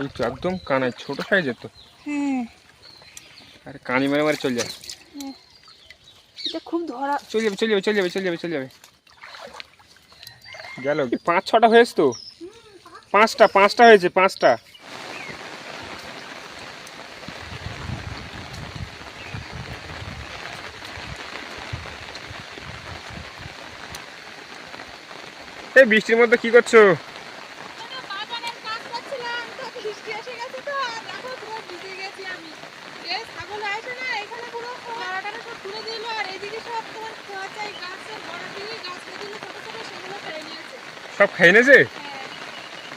এই তো একদম কানায় ছোট সাইজের তো। আরে কানি মেরে মারে চলে যাবে এটা খুব ধরা চলে যাবে চলে যাবে চলে যাবে চলে যাবে চলে যাবে। গেল পাঁচ ছটা হয়েছে তো? পাঁচটা পাঁচটা হয়েছে পাঁচটা। এই বৃষ্টির মধ্যে কি করছ বাগানের কাজ করছিলাম তো বৃষ্টি এসে গেছে তো আর দেখো পুরো ভিজে গেছি আমি এ ছাগল আসে না এখানে পুরো চারাটারে সব তুলে দিল আর এইদিকে সব তোমার খোয়া চাই গাছের গোড়া দিয়ে গাছ কেটে ছোট ছোট সেগুলো খেয়ে নিয়েছে সব খেয়ে নেছে যে?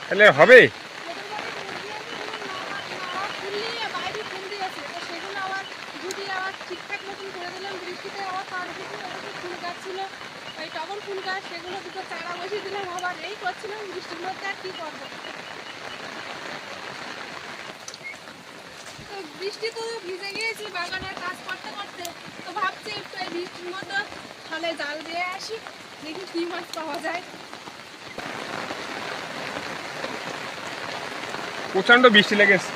তাহলে হবে ওদের বাড়িতে মুরগি আছে, ওগুলো নাওয়া- নাওয়া ফুল নিয়ে বাইরে ফুল দিয়েছে। তো সেগুলো আবার যদি আবার ঠিকঠাক মতন করে দিলাম, বৃষ্টিতে আবার তার ভিতরে ওদের ফুল গাছ ছিল, ওই টগর ফুল গাছ, সেগুলো দুটো চারা বসিয়ে দিলাম, আবার এই করছিলাম, বৃষ্টির মধ্যে আর কি করব? তো বৃষ্টি তো ভিজে গিয়েছি বাগানের কাজ করতে করতে তো ভাবছি একটু এই বৃষ্টির মধ্যে তাহলে জাল দিয়ে আসি দেখি কি মাছ পাওয়া যায় প্রচণ্ড বৃষ্টি লেগেছে।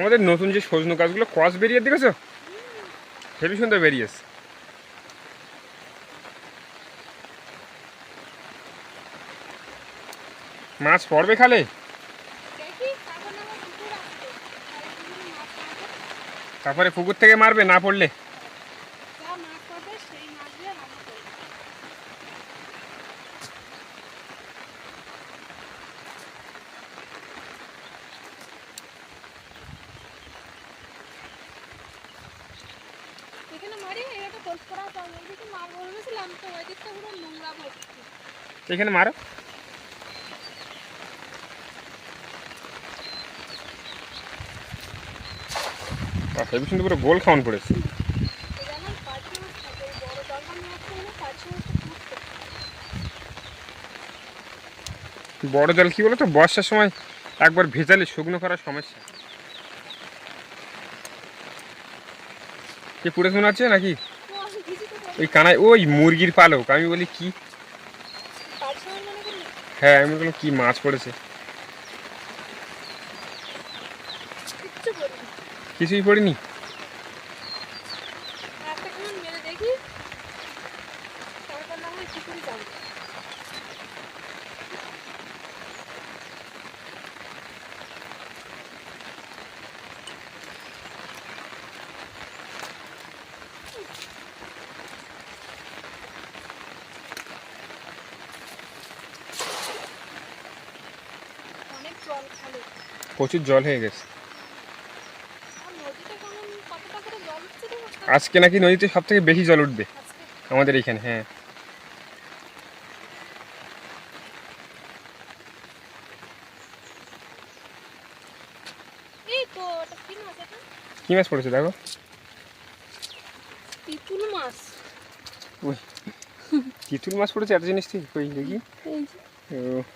আমাদের নতুন যে সজনো গাছগুলো ক্রস বেরিয়ে দেখেছ? হেবি সুন্দর বেরিয়েছে। মাছ পড়বে খালে দেখি তারপর না আমার পুকুর আসবে আর এগুলো মাছ মারবে তারপরে পুকুর থেকে মারবে না পড়লে? এখানে মারি। এটা পোস্ট করা পাবো ওইদিকে মারবো ভেবেছিলাম তো ওই দিকটা পুরো গোল খাওয়ান পড়েছে। বড় জল কি বলো তো বর্ষার সময় একবার ভেজালে শুকনো করার সমস্যা। কে পুড়ে হচ্ছে নাকি? ওই কানায়, ওই মুরগির পালক। আমি বলি কি? হ্যাঁ আমি বললাম কি মাছ পড়েছে। কিছুই পড়িনি একটা কেমন মেরে দেখি তারপর না হয় কি করে যাব অনেক জল খালে প্রচুর জল হয়ে গেছে। আজকে নাকি নদীতে সব থেকে বেশি জল উঠবে আমাদের এখানে হ্যাঁ। কি মাছ পড়েছে দেখো। পিপুল মাছ। তিতুল মাছ পড়েছে এত জিনিস থেকে ওই দেখি।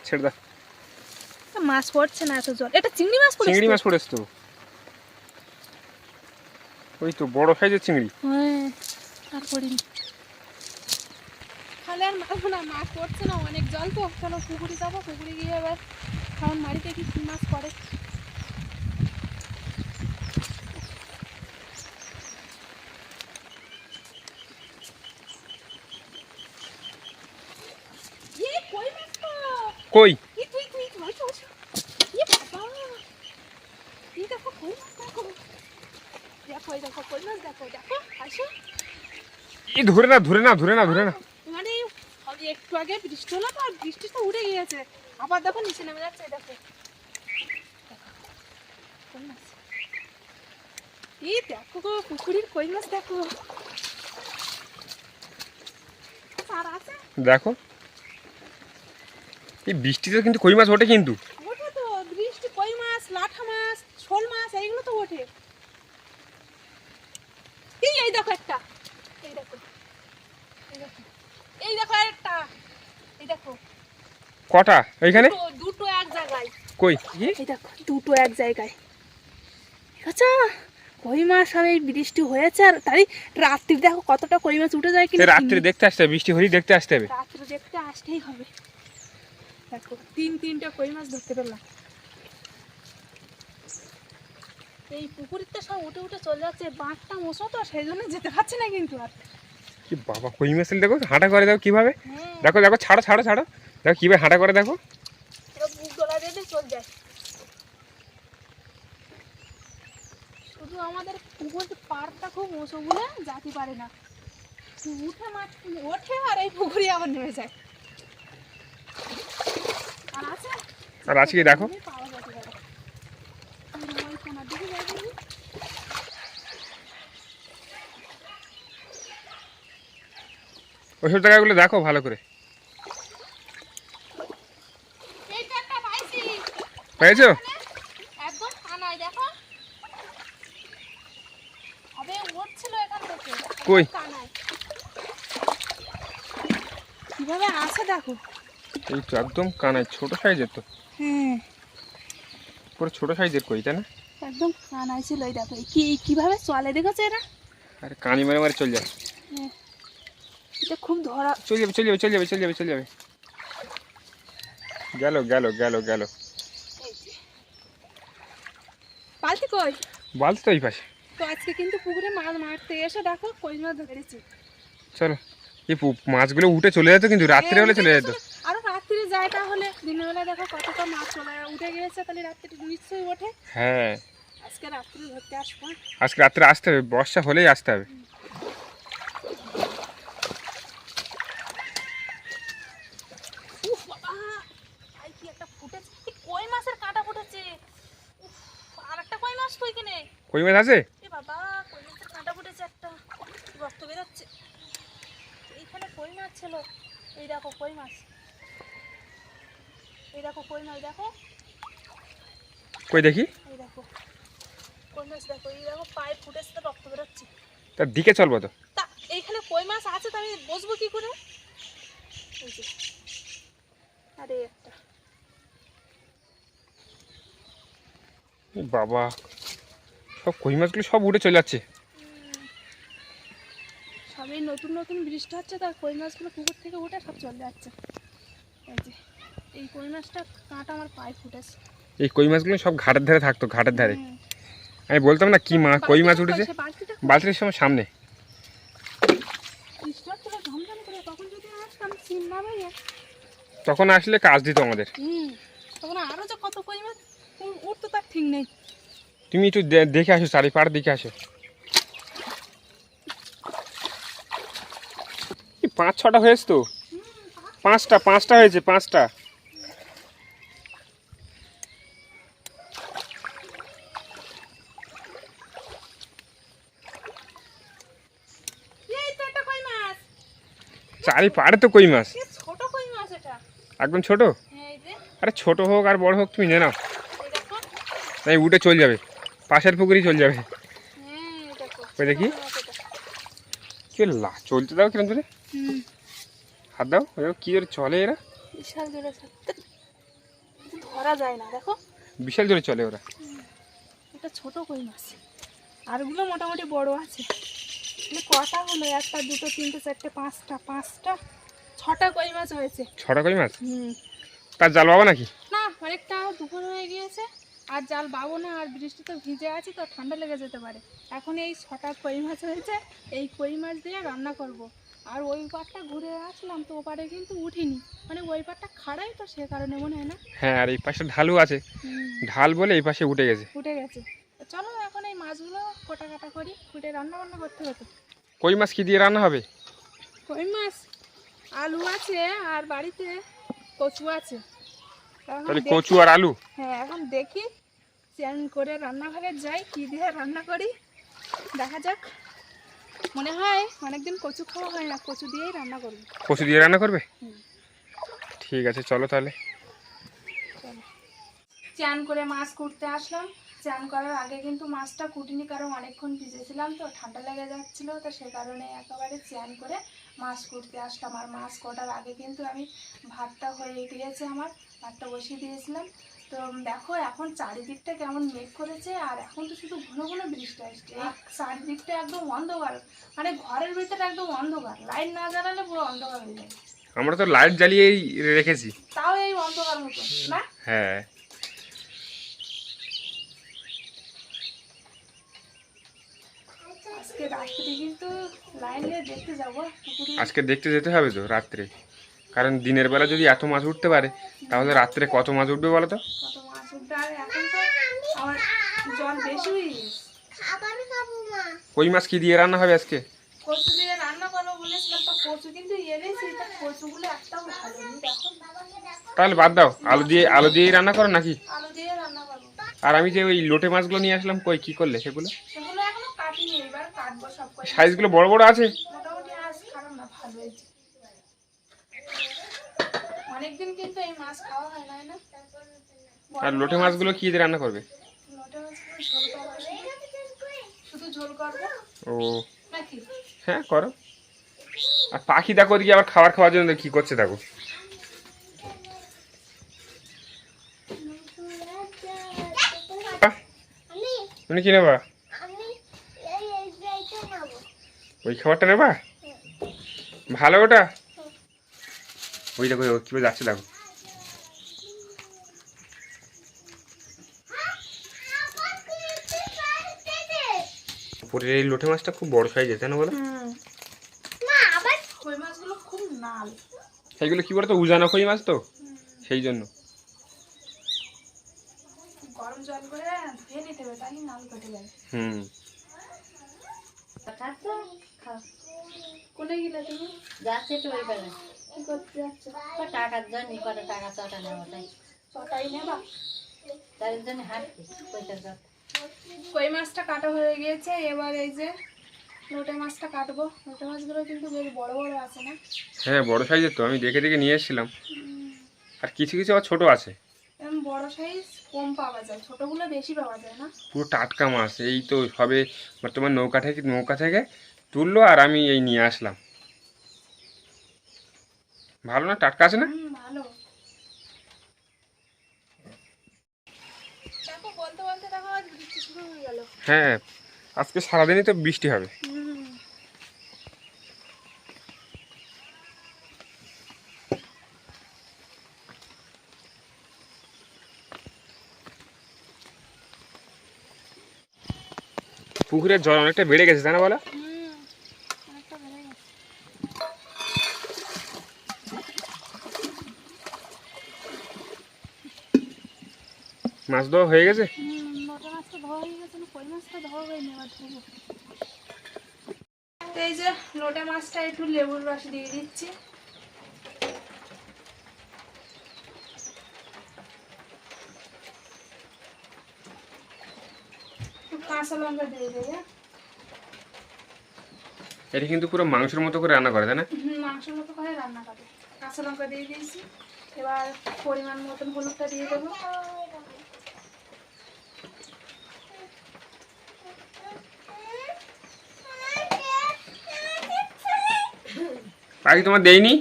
ছেড়ে দাও। মাছ পড়ছে না এত জল? এটা চিংড়ি মাছ পড়েছে চিংড়ি মাছ পড়েছে তো। ওই তো বড় সাইজের চিংড়ি। হ্যাঁ আর পড়িনি। তাহলে আর মারবো না মাছ পড়ছে না অনেক জল তো। চলো পুকুরে যাব পুকুরে গিয়ে এবার খাওয়ান কি কি মাছ পড়ে। কই মাছ তো? কই এ, তুই, তুই, তুই, ওই তো, ওই তো। এ বাবা! এই দেখো, কই মাছ দেখো। দেখো, এই দেখো, কই মাছ দেখো, দেখো, আসো। এই ধরে না ধরে না ধরে না ধরে না। মানে একটু আগে বৃষ্টি হলো তো আর বৃষ্টি তো উড়ে গিয়েছে। আবার দেখো নিচে নেমে যাচ্ছে দেখো। এই দেখো গো পুকুরির কই মাছ দেখো। আর আছে? দেখো। এই বৃষ্টিতে কিন্তু কই মাছ ওঠে কিন্তু ওঠে তো বৃষ্টি কই মাছ লাঠা মাছ শোল মাছ এইগুলো তো ওঠে এই এই দেখো একটা এই দেখো এই দেখো এই দেখো একটা এই দেখো কটা? ওইখানে দুটো- এক জায়গায়। কই? এই দেখো দুটো এক জায়গায়। আচ্ছা কই মাছ? হবে এই বৃষ্টি হয়েছে আর তাই রাত্রি দেখো কতটা কই মাছ উঠে যায় কিন্তু রাত্রে দেখতে আসতে হবে বৃষ্টি হলেই দেখতে আসতে হবে। রাত্রে দেখতে আসতেই হবে। দেখো তিন তিনটা কই মাছ ধরতে পারলাম। এই পুকুরিতে সব উঠে উঠে চলে যাচ্ছে বাঁধটা মশো তো সেই জন্য যেতে পারছে না কিন্তু আর। কি বাবা কই মাছ দেখো হাঁটা করে দেখো কীভাবে। হ্যাঁ। দেখো দেখো ছাড়ো ছাড়ো ছাড়ো। দেখো কীভাবে হাঁটা করে দেখো। শুধু আমাদের পাড়টা খুব বলে যাতে পারে না। উঠে মাছ ওঠে আর এই পুকুরে আবার নেমে যায়। আর আছে? আর যাই দেখি। ওইসব জায়গাগুলো দেখো ভালো করে এই তো একটা পাইছি পেয়েছ? একদম কানাই দেখো। আবে উঠছিল এখান থেকে। কই? কীভাবে আছে দেখো। এই তো একদম কানায় ছোট সাইজের তো। হ্যাঁ। পুরো ছোট সাইজের কই তাই না? একদম কানাই ছিল এই দেখো। কি কীভাবে চলে দেখেছ এরা? আরে কানি মারে মারে চলে যাবে হ্যাঁ। এটা খুব ধরা চলে যাবে চলে যাবে চলে যাবে চলে যাবে চলে যাবে। গেল গেল গেল গেল। পালতি কই? বালতি তো এই পাশে। তো আজকে কিন্তু পুকুরে মাছ মারতে এসে দেখো কই মাছ ধরেছি চলো এই মাছগুলো উঠে চলে যেত কিন্তু রাত্রে হলে চলে যেত। আরও রাত্রিরে যায় তাহলে। দিনের বেলা দেখো কতটা মাছ চলে উঠে গিয়েছে তাহলে রাত্রে নিশ্চয়ই ওঠে। হ্যাঁ। আজকে রাত্রে ধরতে আসব। আজকে রাত্রে আসতে হবে বর্ষা হলেই আসতে হবে উফ বাবা আই কি একটা ফুটেছে এই কই মাছের কাঁটা ফুটেছে উফ আর একটা কই মাছ তো এখানে? কই মাছ আছে? এ বাবা কই মাছের কাঁটা ফুটেছে একটা। রক্ত বেরোচ্ছে। এইখানে কই মাছ ছিল? এই দেখো কই মাছ। এই দেখো কই মাছ দেখো। কই দেখি? এই দেখো। কই মাছ দেখো এই দেখো পায়ে ফুটেছে তো রক্ত বেরোচ্ছে। তার দিকে চলবো তো তা এইখানে কই মাছ আছে তো আমি বসবো কি করে? আরে একটা এ বাবা সব কই মাছগুলো সব উঠে চলে যাচ্ছে। সবই নতুন নতুন বৃষ্টি হচ্ছে তার কই মাছগুলো পুকুর থেকে উঠে সব চলে যাচ্ছে। এই যে এই কই মাছটা কাঁটা আমার পায়ে ফুটেছে। এই কই মাছগুলো সব ঘাটের ধারে থাকতো ঘাটের ধারে। আমি বলতাম না কি মা কই মাছ উঠেছে? বালতির সময় সামনে। তখন আসলে কাজ দিত আমাদের। তখন আরও যে কত কই মাছ উম, উঠতো তার ঠিক নেই। তুমি একটু দেখে আসো চারিপাড় দিকে আসো। এই পাঁচ ছটা হয়েছে তো। পাঁচটা পাঁচটা হয়েছে পাঁচটা। তো মাছ। চারিপাড়ে তো কই মাছ। একদম ছোট? হ্যাঁ আরে ছোট হোক আর বড় হোক তুমি নে নাও। দেখো এই উঠে চলে যাবে। পাশের পুকুরেই চলে যাবে। ওই দেখি। কি লা চলতে দাও কিরম ধরে হুম হাত দাও। কি জোরে চলে এরা। বিশাল জোরে ধরা যায় না দেখো। বিশাল জোরে চলে ওরা। এটা ছোট কই মাছ? আরগুলো মোটামুটি বড় আছে। মানে কটা হলো? একটা দুটো তিনটে চারটে পাঁচটা পাঁচটা ছটা কই মাছ হয়েছে। ছটা কই মাছ? হুম। তার জাল পাবো নাকি? না অনেকটা দুপুর হয়ে গিয়েছে। আর জাল বাবো না আর বৃষ্টি তো ভিজে আছি তো ঠান্ডা লেগে যেতে পারে। এখন এই ছটা কই মাছ হয়েছে এই কই মাছ দিয়ে রান্না করব। আর ওই পাটটা ঘুরে আসলাম তো ও পারে কিন্তু উঠিনি। মানে ওই পাটটা খাড়াই তো সে কারণে মনে হয় না। হ্যাঁ আর এই পাশে ঢালু আছে। ঢাল বলে এই পাশে উঠে গেছে। উঠে গেছে। চলো এখন এই মাছগুলো কোটা কাটা করি কুটে রান্না বান্না করতে হতো কই মাছ কি দিয়ে রান্না হবে? কই মাছ? আলু আছে আর বাড়িতে কচু আছে। তাহলে কচু আর আলু? হ্যাঁ এখন দেখি চ্যান করে রান্নাঘরে যাই কী দিয়ে রান্না করি? দেখা যাক। মনে হয় অনেকদিন কচু খাওয়া হয় না কচু দিয়েই রান্না করব। কচু দিয়ে রান্না করবে? ঠিক আছে চলো তাহলে। চান করে মাছ কুটতে আসলাম। চান করার আগে কিন্তু মাছটা কুটিনি কারণ অনেকক্ষণ ভিজেছিলাম তো ঠান্ডা লেগে যাচ্ছিল তো সে কারণে একেবারে চান করে মাছ কুটতে আসলাম। আর মাছ কটার আগে কিন্তু আমি ভাতটা হয়ে গিয়েছে আমার ভাতটা বসিয়ে দিয়েছিলাম। তো দেখো এখন চারিদিকটা কেমন মেঘ করেছে আর এখন তো শুধু ঘন ঘন বৃষ্টি আসছে। চারিদিকটা একদম অন্ধকার। মানে ঘরের ভিতরে একদম অন্ধকার। লাইট না জ্বালালে পুরো অন্ধকার হয়ে যায়। আমরা তো লাইট জ্বালিয়েই রেখেছি। তাও এই অন্ধকার মতো না? হ্যাঁ। আজকে রাত্রে কিন্তু লাইন দেখতে যাব। আজকে দেখতে যেতে হবে তো রাত্রে? কারণ দিনের বেলা যদি এত মাছ উঠতে পারে তাহলে রাত্রে কত মাছ উঠবে বলো তো? কই মাছ কি দিয়ে রান্না হবে আজকে? তাহলে বাদ দাও আলু দিয়ে আলু দিয়েই রান্না করো নাকি? আর আমি যে ওই লোটে মাছগুলো নিয়ে আসলাম কই কি করলে সেগুলো? সাইজগুলো বড় বড় আছে মোটামুটি আজ খারাপ না ভালো হয়েছে এই মাছ খাওয়া হয় না না? আর লোটে মাছগুলো কি দিয়ে রান্না করবে? লোটে মাছগুলো ঝোল করব শুধু। শুধু ঝোল করব। ও। নাকি? হ্যাঁ করো। আর পাখি দেখো ওদিকে আবার খাবার খাওয়ার জন্য কি করছে দেখো। তুমি কি নেবা? ওই খাবারটা নেবা? ভালো ওটা? ওই দেখো ও কীভাবে যাচ্ছে দেখো। পুরের এই লোটে মাছটা খুব বড় সাইজের তাই না বলো? হুম। কই মাছগুলো খুব নাল সেইগুলো কি বলতো উজানো কই মাছ তো? সেই জন্য। হুম। কোনে গেলে তুমি? যাচ্ছে তো ওই কি করতে যাচ্ছ টাকার জন্য কত টাকা চটা নেওয়া তাই ছটাই নেবা। তার জন্য হাঁটতে পয়সা চট কই মাছটা কাটা হয়ে গিয়েছে এবার এই যে লোটে মাছটা কাটবো। লোটে মাছগুলো কিন্তু বেশ বড় বড় আছে না? হ্যাঁ বড় সাইজের তো আমি দেখে দেখে নিয়ে এসেছিলাম। আর কিছু কিছু আবার ছোট আছে। বড় সাইজ কম পাওয়া যায় ছোটগুলো বেশি পাওয়া যায় না? পুরো টাটকা মাছ এই তো সবে তোমার নৌকা থেকে নৌকা থেকে তুললো আর আমি এই নিয়ে আসলাম। ভালো না? টাটকা আছে না? ভালো। হ্যাঁ আজকে সারাদিনই তো বৃষ্টি হবে। পুকুরের জল অনেকটা বেড়ে গেছে তাই না বলো হুম অনেকটা বেড়ে গেছে মাছ হয়ে ধোয়া হয়ে গেছে? এই যে লোটা মাছটা একটু লেবুর রস দিয়ে দিচ্ছি। কাঁচা লঙ্কা দিয়ে দেবে। এটা কিন্তু পুরো মাংসের মতো করে রান্না করে তাই না? মাংসের মতো করে রান্না করে। কাঁচা লঙ্কা দিয়ে দিয়েছি। এবার পরিমাণ মতন হলুদটা দিয়ে দেবো। পাখি তোমার দেয়নি?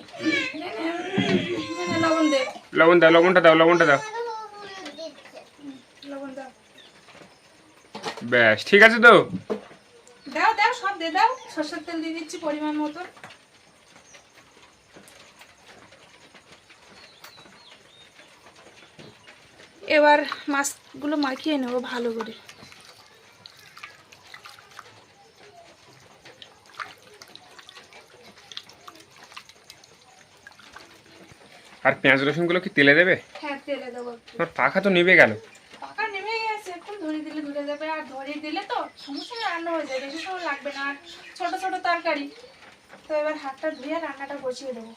লবণ দাও, লবণটা দাও লবণটা দাও। ব্যাস, ঠিক আছে তো? দাও দাও, সব দাও। তেল দিয়ে দিচ্ছি পরিমাণ মতো। এবার মাছগুলো মাখিয়ে নেব ভালো করে। আর পেঁয়াজ রসুনগুলো কি তেলে দেবে? হ্যাঁ তেলে দেবো তোমার পাখা তো নিভে গেল পাকা নেমে গেছে একটু ধরিয়ে দিলে ধরে যাবে। আর ধরিয়ে দিলে তো সঙ্গে সঙ্গে রান্না হয়ে যায় বেশি সময় লাগবে না। আর ছোট ছোট তরকারি। তো এবার হাতটা ধুয়ে রান্নাটা বসিয়ে দেবো।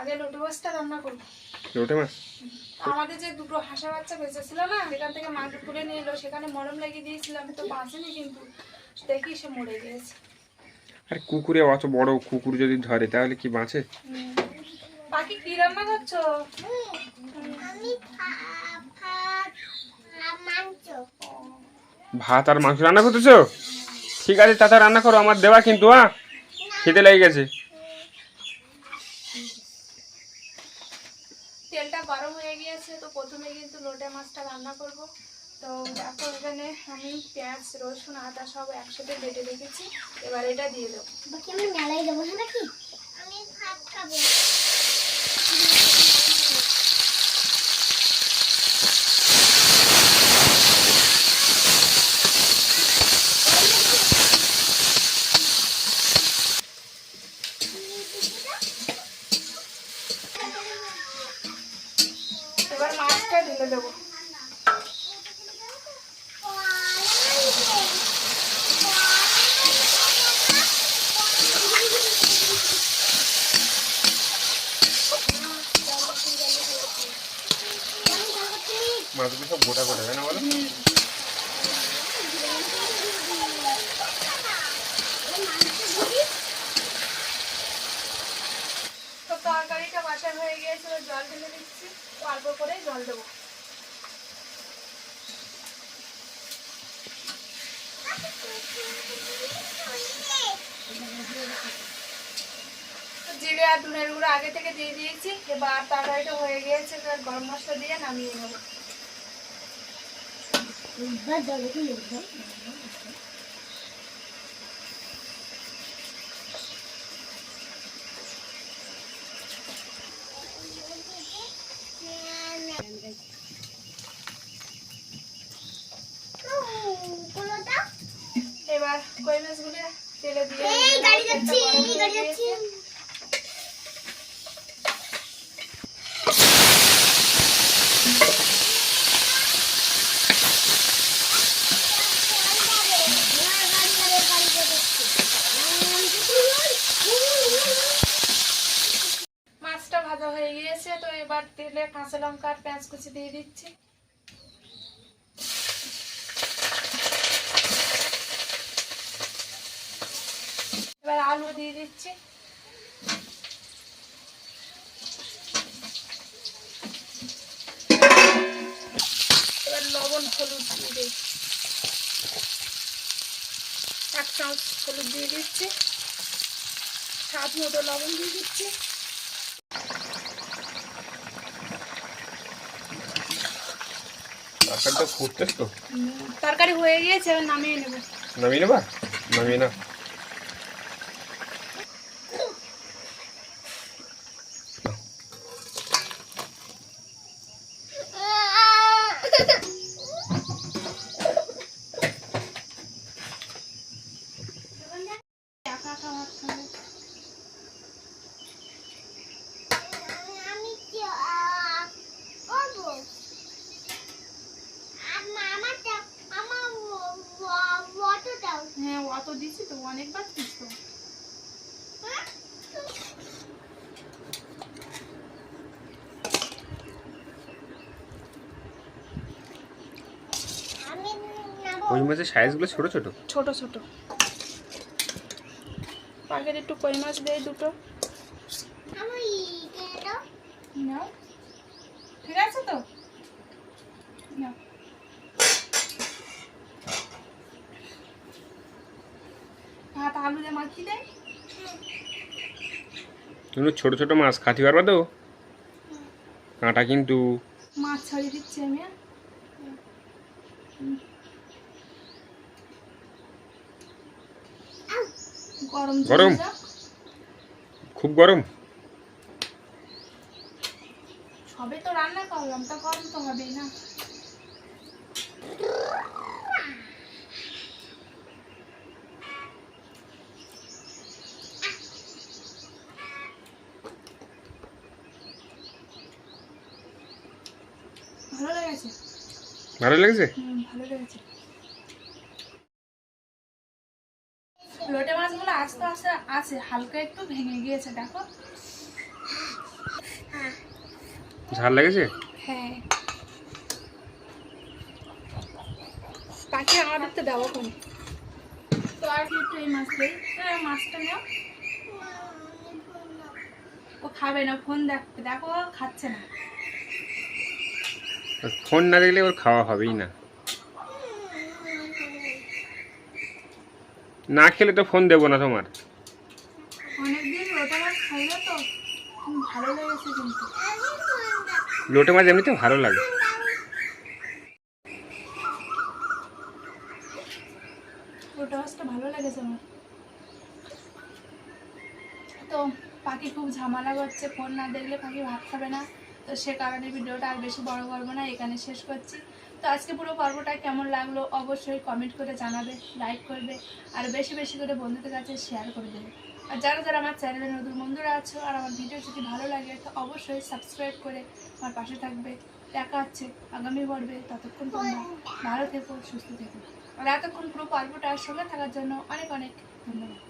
আগে লোটো মাছটা রান্না করব লোটে মাছ? আমাদের যে দুটো হাসা বাচ্চা বেঁচেছিল না সেখান থেকে মাছ তুলে নিয়ে এলো। সেখানে মরম লাগিয়ে দিয়েছিলাম তো বাঁচেনি কিন্তু। দেখি সে মরে গিয়েছে। আর কুকুরে অত বড় কুকুর যদি ধরে তাহলে কি বাঁচে? ভাত আর মাংস রান্না করতেছ? ঠিক আছে তাতা রান্না করো আমার দেওয়া কিন্তু হ্যাঁ? খেতে লেগে গেছে। তেলটা গরম হয়ে গিয়েছে তো প্রথমে কিন্তু লোটে মাছটা রান্না করব। তো দেখো এখানে আমি পেঁয়াজ রসুন আদা সব একসাথে বেটে রেখেছি। এবার এটা দিয়ে দেবো। বাকি আমি মেলায় যাব হ্যাঁ নাকি? আমি ভাত খাব। এবার মাছটা ঢেলে দেবো মাছগুলো সব গোটা গোটা তাই না বলো তো তরকারিটা বাসা হয়ে গিয়েছে এবার জল ঢেলে দিচ্ছি অল্প করে জল দেবো তো জিরে আর ধনের গুঁড়ো আগে থেকে দিয়ে দিয়েছি। এবার তরকারিটা হয়ে গিয়েছে এবার গরম মশলা দিয়ে নামিয়ে নেব। এবার কই মাছগুলো তেলে দিয়ে এই গাড়ি যাচ্ছি তেলটা গরম গাড়ি হয়ে যাচ্ছি গিয়েছে। মাছটা ভাজা হয়ে গিয়েছে তো এবার তেলে কাঁচা লঙ্কা আর পেঁয়াজ কুচি দিয়ে দিচ্ছি। এবার আলু দিয়ে দিচ্ছি। এবার লবণ হলুদ দিয়ে দিচ্ছি। এক চামচ হলুদ দিয়ে দিচ্ছি। স্বাদ মতো লবণ দিয়ে দিচ্ছি। তরকারিটা ফুটতেছ তো। তরকারি হয়ে গিয়েছে নামিয়ে নেব। নামিয়ে নেবা? নামিয়ে না অত দিছি তো অনেকবার দিস তো ওই মাছের সাইজগুলো ছোট ছোট? ছোট ছোট। পাখির একটু কই মাছ দেয় দুটো আমি দিয়ে দাও নাও ঠিক আছে তো নাও ভাত আলু দিয়ে মাখিয়ে দেয় তুমি ছোট ছোট মাছ। খাতি পারবা তো? কাঁটা কিন্তু। মাছ ছাড়িয়ে দিচ্ছি আমি হ্যাঁ? গরম গরম? খুব গরম? সবে তো রান্না করলাম তা গরম তো হবেই না ভালো লেগেছে ভালো লেগেছে? হুম ভালো লেগেছে। লোটে মাছগুলো আস্তে আস্তে আছে হালকা একটু ভেঙে গিয়েছে দেখো। ঝাল লেগেছে? হ্যাঁ। আমাদের তো দেবো কোন তো আর একটু এই মাছ দেই? হ্যাঁ মাছটা নাও। ও খাবে না ফোন দেখ দেখো খাচ্ছে না। ফোন না দেখলে ওর খাওয়া হবেই না। না খেলে তো ফোন দেবো না তোমার। লোটে মাছ এমনিতে ভালো লাগে। ভালো আমার। তো পাখি খুব ঝামেলা করছে ফোন না দেখলে পাখি ভাত খাবে না। তো সে কারণে ভিডিওটা আর বেশি বড় করব না, এখানে শেষ করছি। তো আজকে পুরো পর্বটা কেমন লাগল অবশ্যই কমেন্ট করে জানাবে লাইক করবে, আর বেশি বেশি করে বন্ধুদের কাছে শেয়ার করে দেবে। আর যারা যারা আমার চ্যানেলে নতুন বন্ধুরা আছো আর আমার ভিডিও যদি ভালো লাগে, তো অবশ্যই সাবস্ক্রাইব করে আমার পাশে থাকবে। দেখা হচ্ছে আগামী পর্বে, ততক্ষণ তোমরা ভালো থেকো, সুস্থ থেকো। আর এতক্ষণ পুরো পর্বটার সঙ্গে থাকার জন্য অনেক অনেক ধন্যবাদ।